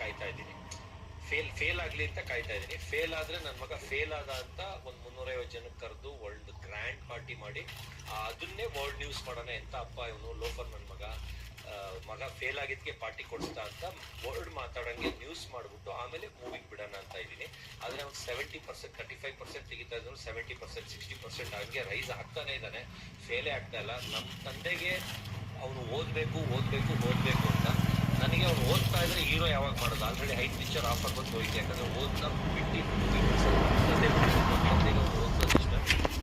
ಕಾಯ್ತಾ ಇದ್ದೀನಿ. Fail fail ಆಗ್ಲಿ ಅಂತ ಕಾಯ್ತಾ ಇದ್ದೀನಿ. ಫೇಲ್ ಆದ್ರೆ ನನ್ನ ಮಗ ಫೇಲ್ ಆದ ಅಂತ ಒಂದ್ ಮುನ್ನೂರೈವತ್ತು ಜನಕ್ಕೆ ಕರೆದು ವರ್ಲ್ಡ್ ಗ್ರ್ಯಾಂಡ್ ಪಾರ್ಟಿ ಮಾಡಿ, ಅದನ್ನೇ ವರ್ಲ್ಡ್ ನ್ಯೂಸ್ ಮಾಡೋಣ ಎಂತ ಅಪ್ಪ ಇವನು ಲೋಫರ್ ನನ್ನ ಮಗ ಮಗ ಫೇಲ್ ಆಗಿದ್ಕೆ ಪಾರ್ಟಿ ಕೊಡಿಸ್ತಾ ಅಂತ ವರ್ಲ್ಡ್ ಮಾತಾಡಂಗೆ ನ್ಯೂಸ್ ಮಾಡ್ಬಿಟ್ಟು ಆಮೇಲೆ ಮೂವಿಗೆ ಬಿಡೋಣ ಅಂತ ಇದ್ದೀನಿ. ಆದ್ರೆ ಅವ್ನು seventy percent thirty five percent ತೆಗಿತಾ ಇದ್ರು ಸೆವೆಂಟಿ ಪರ್ಸೆಂಟ್ ಸಿಕ್ಸ್ಟಿ ಪರ್ಸೆಂಟ್ ಹಂಗೆ ರೈಸ್ ಆಗ್ತಾನೆ ಇದ್ದಾನೆ. ಫೇಲೇ ಆಗ್ತಾ ಇಲ್ಲ. ನಮ್ಮ ತಂದೆಗೆ ಅವನು ಓದಬೇಕು ಓದಬೇಕು ಓದಬೇಕು. ನನಗೆ ಅವ್ರು ಓದ್ತಾ ಇದ್ರೆ ಹೀರೋ ಯಾವಾಗ ಮಾಡೋದು? ಆಲ್ರೆಡಿ ಹೈಟ್ ಪಿಕ್ಚರ್ ಆಫರ್ ಬಂದು ಹೋಯ್ತು ಯಾಕಂದ್ರೆ ಓದ್ತಾ ಬಿಟ್ಟು